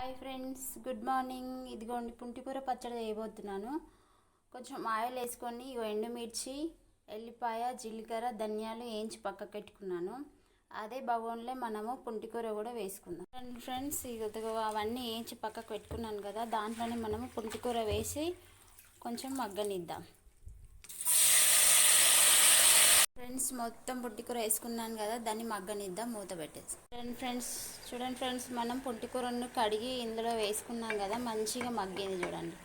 Hi friends good morning ఇదిగోండి పుంటికూర పచ్చడి చేయబోతున్నాను. కొంచెం ఆయిల్ వేసుకొని ఇగో ఎండుమిర్చి ఎల్లిపాయ జీలకర్ర ధనియాలు వేయించి పక్కకు పెట్టుకున్నాను. అదే బగోన్లో మనము పుంటికూర కూడా వేసుకుందాం. అండ్ ఫ్రెండ్స్ ఇదిగో అవన్నీ వేయించి పక్కకు పెట్టుకున్నాను కదా దాంట్లోనే మనము పుంటికూర వేసి కొంచెం మగ్గనిద్దాం. ఫ్రెండ్స్ మొత్తం పుట్టికూర వేసుకున్నాను కదా దాన్ని మగ్గనిద్దాం మూత పెట్టేసి. చూడండి ఫ్రెండ్స్ చూడండి ఫ్రెండ్స్ మనం పుట్టికూరను కడిగి ఇందులో వేసుకున్నాం కదా మంచిగా మగ్గింది చూడండి.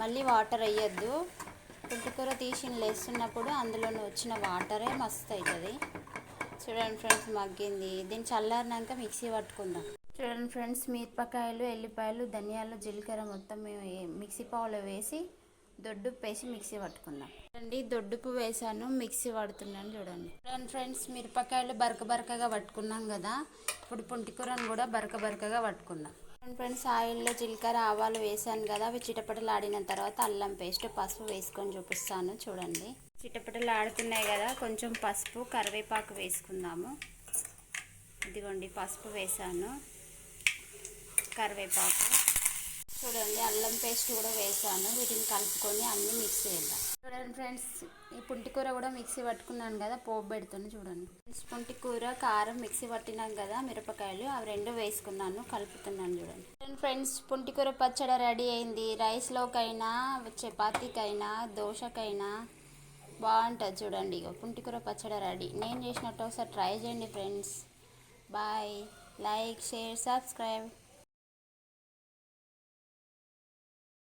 మళ్ళీ వాటర్ వేయద్దు. పుట్టికూర తీసి లేస్తున్నప్పుడు అందులో వచ్చిన వాటరే మస్తు అవుతుంది చూడండి ఫ్రెండ్స్ మగ్గింది. దీన్ని చల్లారినాక మిక్సీ పట్టుకుందాం. చూడండి ఫ్రెండ్స్ మిరపకాయలు ఎల్లిపాయలు ధనియాలు జీలకర్ర మొత్తం మేము మిక్సీ పావులో వేసి దొడ్డుప్పు వేసి మిక్సీ పట్టుకుందాం. చూడండి దొడ్డుపు వేసాను మిక్సీ పడుతున్నాను చూడండి. చూడండి ఫ్రెండ్స్ మిరపకాయలు బరక బరకగా పట్టుకున్నాం కదా ఇప్పుడు పుంటికూరను కూడా బరక బరకగా పట్టుకుందాం. ఫ్రెండ్స్ ఆయిల్లో జీలకర్ర ఆవాలు వేసాను కదా అవి చిటపటలు ఆడిన తర్వాత అల్లం పేస్ట్ పసుపు వేసుకొని చూపిస్తాను చూడండి. చిటపటలు ఆడుతున్నాయి కదా కొంచెం పసుపు కరివేపాకు వేసుకుందాము. ఇదిగోండి పసుపు వేసాను. కరివేపాకు. చూడండి అల్లం పేస్ట్ కూడా వేసాను. వీటిని కలుపుకొని అన్ని మిక్స్ చేద్దాం. చూడండి ఫ్రెండ్స్ ఈ పుంటికూర కూడా మిక్సీ పట్టుకున్నాను కదా పోపు పెడుతుంది చూడండి. ఫ్రెండ్స్ పుంటికూర కారం మిక్సీ పట్టినాం కదా మిరపకాయలు అవి రెండు వేసుకున్నాను కలుపుతున్నాను చూడండి. చూడండి ఫ్రెండ్స్ పుంటికూర పచ్చడి రెడీ అయింది. రైస్లోకైనా చపాతీకైనా దోశకైనా బాగుంటుంది చూడండి ఇక పుంటికూర పచ్చడి రెడీ. నేను చేసినట్టు ఒకసారి ట్రై చేయండి friends. Bye like share subscribe